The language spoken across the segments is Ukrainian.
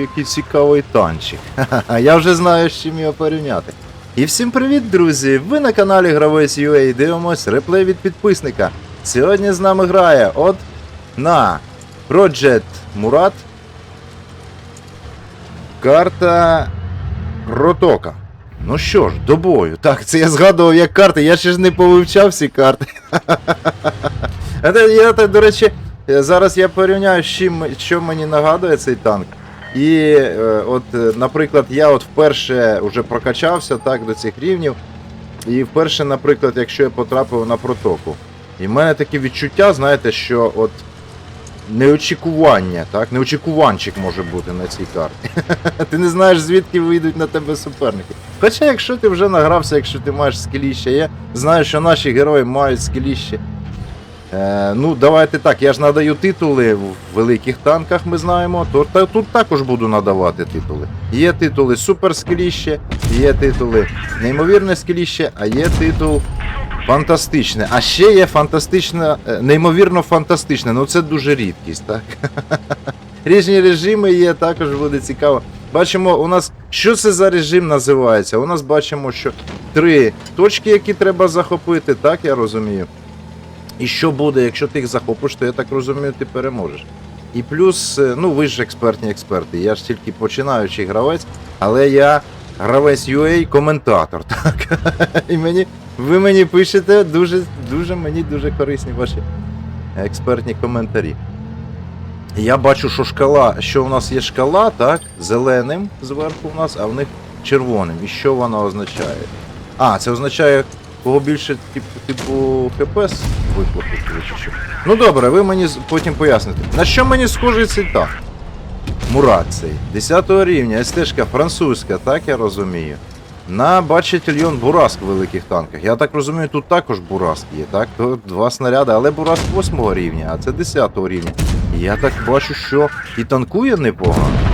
який цікавий танчик. Ха-ха, Я вже знаю, з чим його порівняти. І всім привіт, друзі! Ви на каналі Гравець UA і дивимось реплей від підписника. Сьогодні з нами грає от на Project Murat. Карта Ротока. Ну що ж, до бою. Так, це я згадував як карти, я ще ж не повивчав всі карти. Я, до речі, зараз я порівняю, що мені нагадує цей танк. І е, от, е, наприклад, я от вперше вже прокачався так, до цих рівнів. І вперше, наприклад, якщо я потрапив на протоку. І в мене таке відчуття, знаєте, що от неочікування, так? Неочікуванчик може бути на цій карті. Ти не знаєш, звідки вийдуть на тебе суперники. Хоча, якщо ти вже награвся, якщо ти маєш скеліще, я знаю, що наші герої мають скеліще. Е, ну, давайте так, я ж надаю титули в великих танках, ми знаємо. То та, тут також буду надавати титули. Є титули суперскеліще, є титули неймовірне скеліще, а є титул фантастичне. А ще є фантастичне, е, неймовірно фантастичне. Ну це дуже рідкість, так? Різні режими є, також буде цікаво. Бачимо, у нас що це за режим називається? У нас бачимо, що три точки, які треба захопити, так я розумію. І що буде, якщо ти їх захопиш, то я так розумію, ти переможеш. І плюс, е, ну ви ж експертні експерти, я ж тільки починаючий гравець, але я гравець UA коментатор. Так? І мені, ви мені пишете дуже, дуже мені дуже корисні ваші експертні коментарі. Я бачу, що шкала, що у нас є шкала, так, зеленим зверху у нас, а в них червоним. І що вона означає? А, це означає, кого більше типу, типу ХПС що. Ну добре, ви мені потім поясните. На що мені схожий цей танк? Мурат цей. 10 рівня, СТшка французька, так я розумію. На бачительйон Бураск в великих танках. Я так розумію, тут також Бураск є, так? Тут два снаряди, але Бураск 8 рівня, а це 10 рівня. Я так бачу, що і танкує непогано.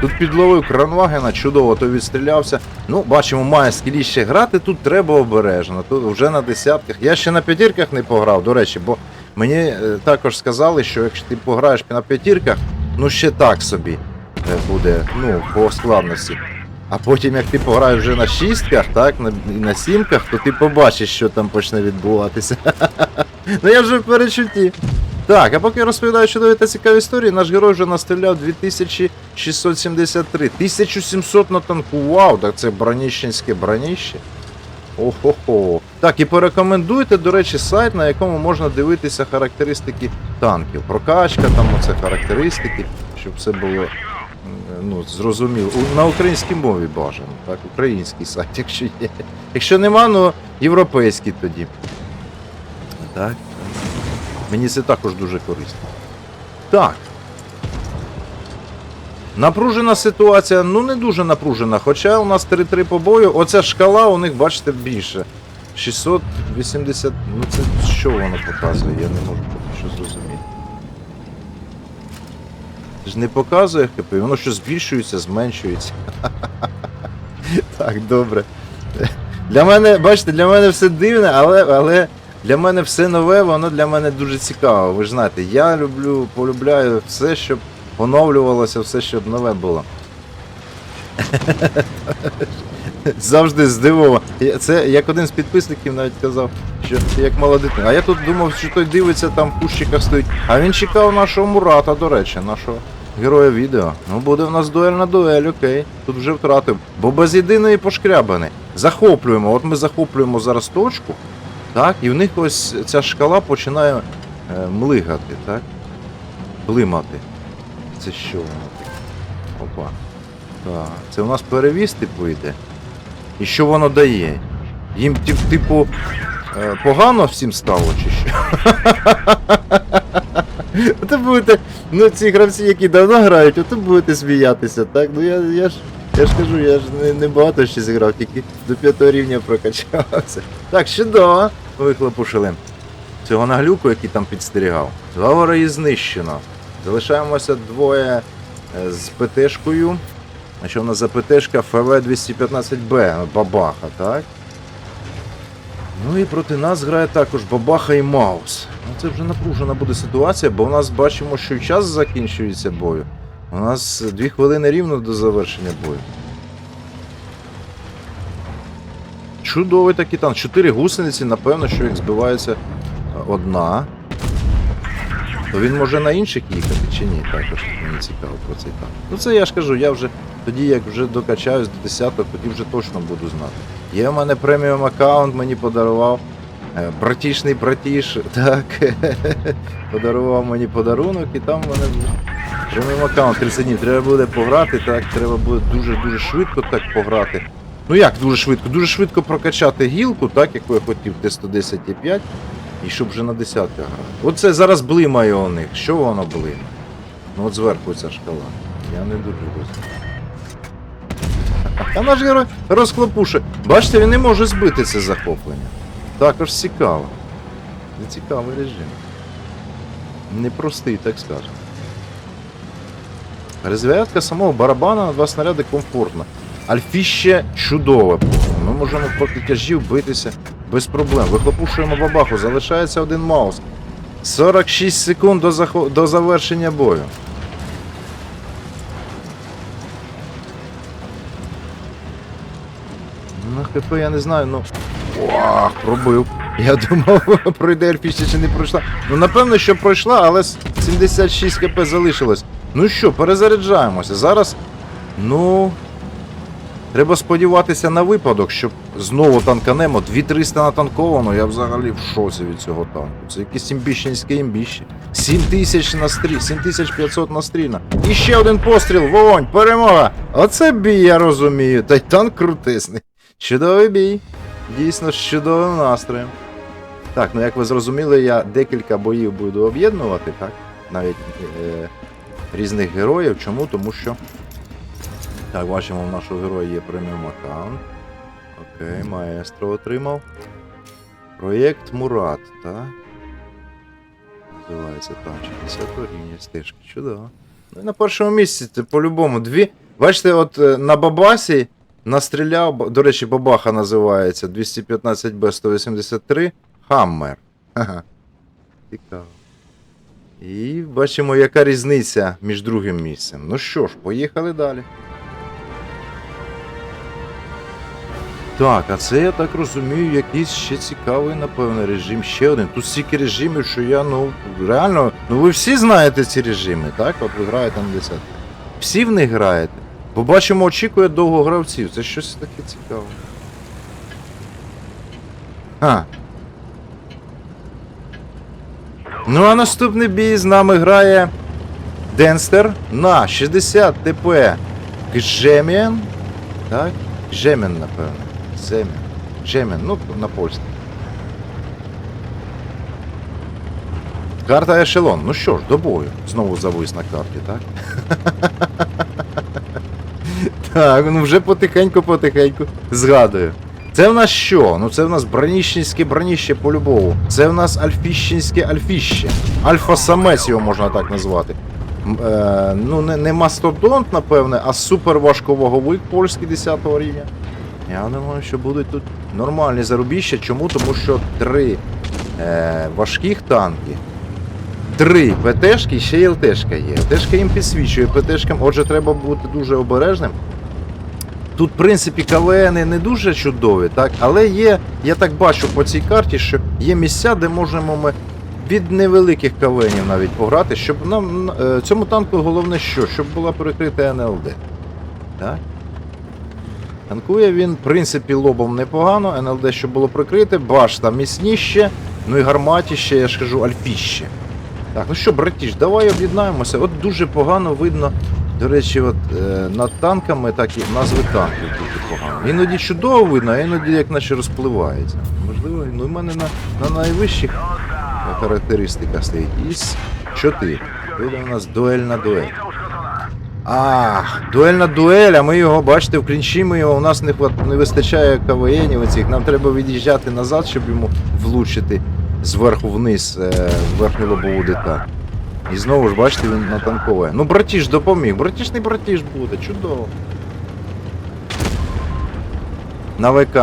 Тут підловив кранвагена, чудово, то відстрілявся. Ну, бачимо, має скіліще грати, тут треба обережно. Тут вже на десятках. Я ще на п'ятірках не пограв, до речі, бо мені е, також сказали, що якщо ти пограєш на п'ятірках, ну ще так собі е, буде, ну, по складності. А потім, як ти пограєш вже на шістках, так, на, на сімках, то ти побачиш, що там почне відбуватися. ну я вже в перечутті. Так, а поки я розповідаю чудові та цікаві історії, наш герой вже настріляв 2673. 1700 натанкував, так це броніщенське броніще. Охо-хо. Так, і порекомендуйте, до речі, сайт, на якому можна дивитися характеристики танків. Прокачка, там оце характеристики, щоб все було ну, зрозуміло. На українській мові бажано, так, український сайт, якщо є. Якщо нема, ну європейський тоді. Так. Мені це також дуже корисно. Так. Напружена ситуація, ну не дуже напружена, хоча у нас 3-3 по бою. Оця шкала у них, бачите, більше. 680. Ну це що воно показує? Я не можу поки що зрозуміти. Ж не показує ХП, воно що збільшується, зменшується. Так, добре. Для мене, бачите, для мене все дивне, але, але для мене все нове, воно для мене дуже цікаво. Ви ж знаєте, я люблю, полюбляю все, щоб оновлювалося, все, щоб нове було. Завжди здивовано. Це як один з підписників навіть казав, що як мала дитина. А я тут думав, що той дивиться, там в кущиках стоїть. А він чекав нашого Мурата, до речі, нашого героя відео. Ну буде в нас дуель на дуель, окей. Тут вже втратив. Бо без єдиної пошкрябини. Захоплюємо. От ми захоплюємо зараз точку. Так, і в них ось ця шкала починає е, млигати, так? Блимати. Це що воно таке? Опа. Так, це у нас перевіз, типу, йде. І що воно дає? Їм, типу, е, погано всім стало, чи що? Ото будете, ну ці гравці, які давно грають, ото будете сміятися, так? Ну я, я ж. Я ж кажу, я ж не, не багато ще зіграв, тільки до п'ятого рівня прокачався. Так, чудово, вихлопушили. Цього наглюку, який там підстерігав. Два вороги знищено. Залишаємося двоє е, з ПТшкою. А що у нас за ПТшка ФВ-215Б, бабаха, так? Ну і проти нас грає також бабаха і Маус. Ну це вже напружена буде ситуація, бо в нас бачимо, що час закінчується бою. У нас дві хвилини рівно до завершення бою. Чудовий такий танк. Чотири гусениці, напевно, що як збивається одна. То він може на інших їхати чи ні? Також мені цікаво про цей танк. Ну це я ж кажу, я вже тоді, як вже докачаюсь до 10 тоді вже точно буду знати. Є в мене преміум аккаунт, мені подарував. е, Братішний братіш, так. подарував мені подарунок, і там в мене преміум аккаунт 30 днів. Треба буде пограти, так, треба буде дуже-дуже швидко так пограти. Ну як дуже швидко? Дуже швидко прокачати гілку, так, яку я хотів, Т110,5, і щоб вже на десятках грати. Оце зараз блимає у них. Що воно блимає? Ну от зверху ця шкала. Я не дуже розумію. А наш герой розхлопуше. Бачите, він не може збити це захоплення. Також цікаво. Це цікавий режим. Непростий, так скажемо. Розв'язка самого барабана на два снаряди комфортна. Альфіще чудове. Ми можемо проти тяжів битися без проблем. Вихлопушуємо бабаху, залишається один маус. 46 секунд до, захо... до завершення бою. Ну, ХП я не знаю, ну. Ох, пробив. Я думав, пройде Альфіще чи не пройшла. Ну, напевно, що пройшла, але 76 КП залишилось. Ну що, перезаряджаємося. Зараз, ну. Треба сподіватися на випадок, щоб знову танканемо 2300 натанковано, я взагалі в шоці від цього танку. Це якесь імбіщенське імбіще. 7000 на стрій, 7500 на стріна. І ще один постріл, вогонь, перемога! Оце бій, я розумію. Та й танк крутисний. Чудовий бій. Дійсно, з чудовим настроєм. Так, ну як ви зрозуміли, я декілька боїв буду об'єднувати, так? Навіть е, різних героїв. Чому? Тому що. Так, бачимо, у нашого героя є преміум аккаунт. Окей, маестро отримав. Проєкт Мурат, так? Називається танчик 10 рівня стежки. Чудово. Ну і на першому місці це по-любому дві. Бачите, от е, на Бабасі настріляв, до речі, Бабаха називається 215Б183 Хаммер. Ага. Цікаво. І бачимо, яка різниця між другим місцем. Ну що ж, поїхали далі. Так, а це я так розумію, якийсь ще цікавий, напевно, режим. Ще один. Тут стільки режимів, що я, ну, реально. Ну ви всі знаєте ці режими, так? От ви граєте на 10. Всі в них граєте. Бо бачимо, очікує довго гравців. Це щось таке цікаве. А. Ну а наступний бій з нами грає Денстер на 60 ТП Гжеміан. Так? Гжеміан, напевно. Земін. Гжеміан, ну, на польську. Карта ешелон. Ну що ж, до бою. Знову завис на карті, так? так, ну вже потихеньку-потихеньку згадую. Це в нас що? Ну це в нас броніщенське броніще по-любому. Це в нас альфіщенське альфіще. Альфа-самець його можна так назвати. Е, ну, не, не мастодонт, напевне, а суперважковаговик польський 10 рівня. Я думаю, що будуть тут нормальні зарубіща. Чому? Тому що три е, важких танки, три ПТшки і ще й ЛТшка є. ЛТшка їм підсвічує ПТшкам, отже, треба бути дуже обережним. Тут, в принципі, КВН не дуже чудові, так? але є, я так бачу по цій карті, що є місця, де можемо ми від невеликих КВНів навіть пограти, щоб нам е, цьому танку головне що? Щоб була перекрита НЛД. Так? Танкує він, в принципі, лобом непогано, НЛД, щоб було прикрите, башта міцніще, ну і гарматіще, я ж кажу, альфіще. Так, ну що, братіш, давай об'єднаємося. От дуже погано видно, до речі, от е, над танками так і назви танків дуже погано. Іноді чудово видно, а іноді як наче розпливається. Можливо, ну в мене на, на найвищих характеристиках стоїть із 4. Буде у нас дуельна дуель. Ах, дуельна дуель, а ми його, бачите, в клінчі ми його, у нас не, не вистачає КВНів оцих, нам треба від'їжджати назад, щоб йому влучити зверху вниз е, в верхню лобову деталь. І знову ж, бачите, він натанковує. Ну, братіш допоміг, братіш не братіш буде, чудово. На ВК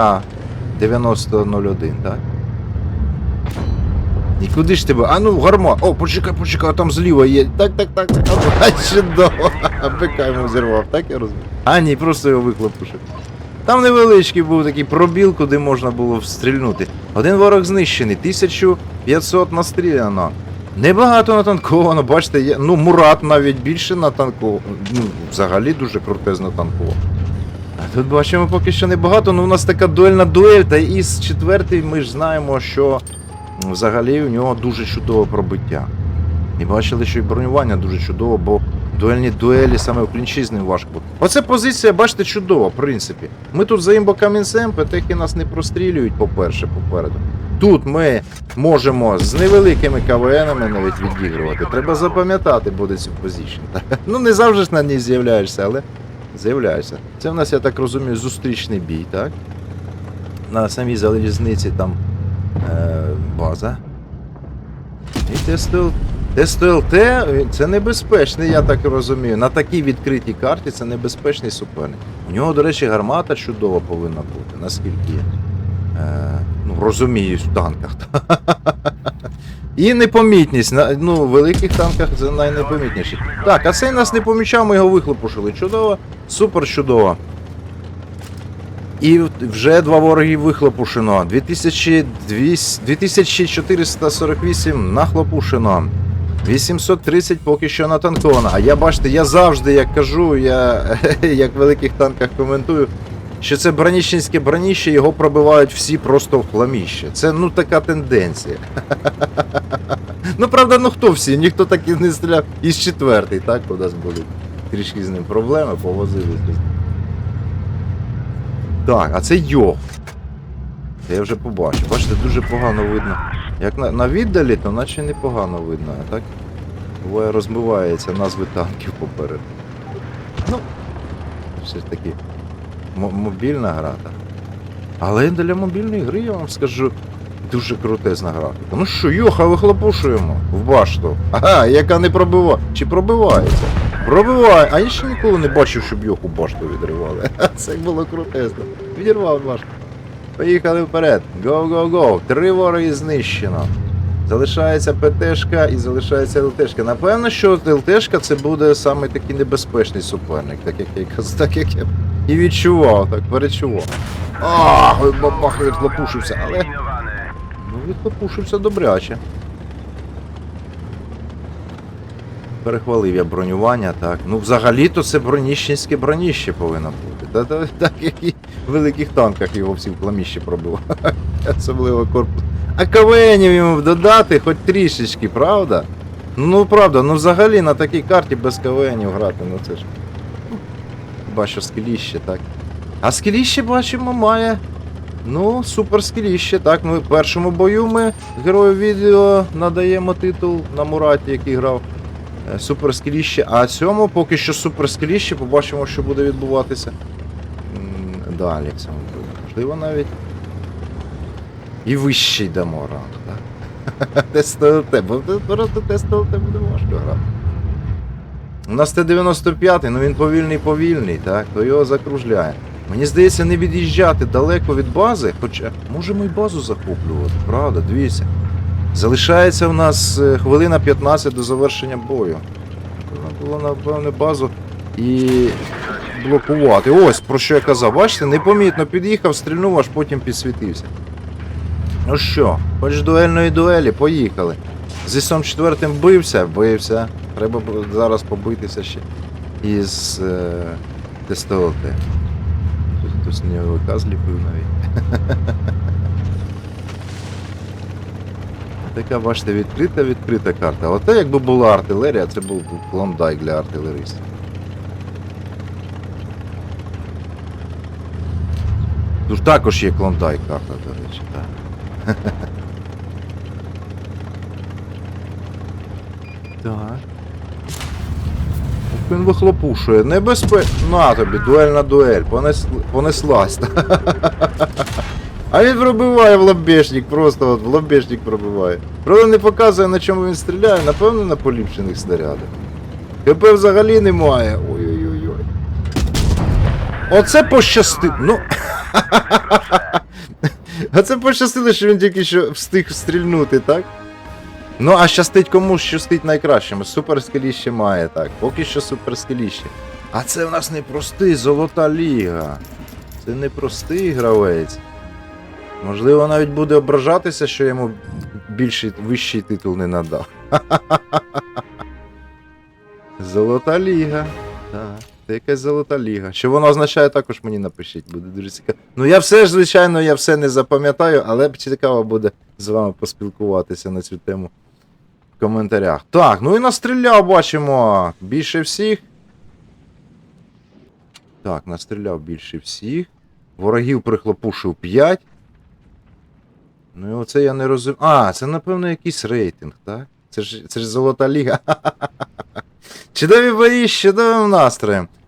9001, так? І куди ж тебе? А ну, гарма. О, почекай, почекай, там зліва є. Так, так, так, так. А, чудово. А йому зірвав, так я розумію? А, ні, просто його виклопушив. Там невеличкий був такий пробіл, куди можна було встрільнути. Один ворог знищений, 1500 настріляно. Небагато натанковано, бачите, є, ну Мурат навіть більше натанково. Ну, взагалі дуже крутезно танково. А тут бачимо поки що небагато, ну у нас така дуельна дуель, та із четвертий ми ж знаємо, що взагалі у нього дуже чудове пробиття. І бачили, що і бронювання дуже чудово, бо дуельні дуелі саме в ним важко. Оце позиція, бачите, чудова, в принципі. Ми тут заїмбо камінцем, петехи нас не прострілюють, по-перше, попереду. Тут ми можемо з невеликими КВНами навіть відігрувати. Треба запам'ятати буде цю позицію. Ну не завжди ж на ній з'являєшся, але з'являєшся. Це в нас, я так розумію, зустрічний бій, так? На самій залізниці там е, база. І тестил. ТСТЛТ це небезпечний, я так розумію. На такій відкритій карті це небезпечний суперник. У нього, до речі, гармата чудова повинна бути, наскільки е, ну, розумію в танках. І непомітність. Ну, в великих танках це найнепомітніше. Так, а цей нас не помічав, ми його вихлопушили. Чудово, супер чудово. І вже два вороги вихлопушено. 2200 2448 нахлопушено. 830 поки що натанковано. А я бачите, я завжди як кажу, я як в великих танках коментую, що це броніщенське броніще, його пробивають всі просто в хламіще. Це ну така тенденція. ну правда, ну хто всі? Ніхто так і не стріляв. Із четвертий, так, у нас були трішки з ним проблеми, повозилися. Так, а це йох. Це я вже побачив. Бачите, дуже погано видно. Як на, на віддалі, то наче непогано видно, а так буває розбивається назви танків попереду. Ну, все ж таки мо- мобільна гра. так. Але для мобільної гри я вам скажу дуже крутезна графіка. Ну що, йоха, вихлопушуємо в башту. Ага, яка не пробиває. Чи пробивається? Пробиває. А я ще ніколи не бачив, щоб йоху башту відривали. Це було крутезно. Відірвав башту. Поїхали вперед. Go. Три вороги знищено. Залишається ПТшка і залишається ЛТшка. Напевно, що ЛТшка це буде саме такий небезпечний суперник, так як я так як я і відчував, так перечував. Ах, бабах відхлопушився, але. Ну, відхлопушився добряче. Перехвалив я бронювання, так. Ну, взагалі-то це броніщенське броніще повинно бути. Та, та, так як і в великих танках його всі в пламіще пробивають. Особливо корпус. А КВНів йому додати хоч трішечки, правда? Ну, ну правда, ну взагалі на такій карті без КВНів грати, ну це ж. Бачу скеліще, так. А скеліще, бачимо, має. Ну, супер скеліще, так. Ну, в першому бою ми герою відео надаємо титул на Мураті, який грав. Е, Супер скеліще. А цьому поки що супер скеліще, побачимо, що буде відбуватися. Далі цьому бою. Можливо, навіть. І вищий дамо ранг, так? Тест-ЛТ, бо просто тест-ЛТ буде важко грати. У нас Т-95, ну він повільний повільний, так, то його закружляє. Мені здається, не від'їжджати далеко від бази, хоча можемо і базу захоплювати, правда, дивіться. Залишається в нас е, хвилина 15 до завершення бою. Треба було, напевне, базу і блокувати. Ось про що я казав. Бачите, непомітно під'їхав, стрільнув, аж потім підсвітився. Ну що, хоч дуельної дуелі, поїхали. З ісом четвертим бився, бився. Треба зараз побитися ще із е, ТСТОТ. Хтось сніговика зліпив навіть. Така, бачите, відкрита, відкрита карта. Оте якби була артилерія, це був клондайк для артилеристів. Тут також є клондайк карта, до речі, так. Так. Він вихлопушує. Небезпечно. На тобі, дуельна дуель. Понес... Понеслась. А він пробиває в лобешник, просто от в лобешник пробиває. Правда не показує на чому він стріляє, напевно на поліпшених снарядах. КП взагалі немає. Ой-ой-ой. Оце пощастило. Ну. Оце пощастило, що він тільки що встиг стрільнути, так? Ну, а щастить комусь щастить найкращим. Суперскеліще має так. Поки що суперскеліще. А це в нас не простий золота ліга. Це не простий гравець. Можливо, навіть буде ображатися, що йому більший вищий титул не надав. Золота ліга. Так, це якась золота ліга. Що воно означає, також мені напишіть, буде дуже цікаво. Ну я все ж, звичайно, я все не запам'ятаю, але цікаво буде з вами поспілкуватися на цю тему в коментарях. Так, ну і настріляв, бачимо. Більше всіх. Так, настріляв більше всіх. Ворогів прихлопушив 5. Ну і оце я не розумію. А, це, напевно, якийсь рейтинг, так? Це ж, це ж золота ліга. Чудові бої з чудовим настроєм.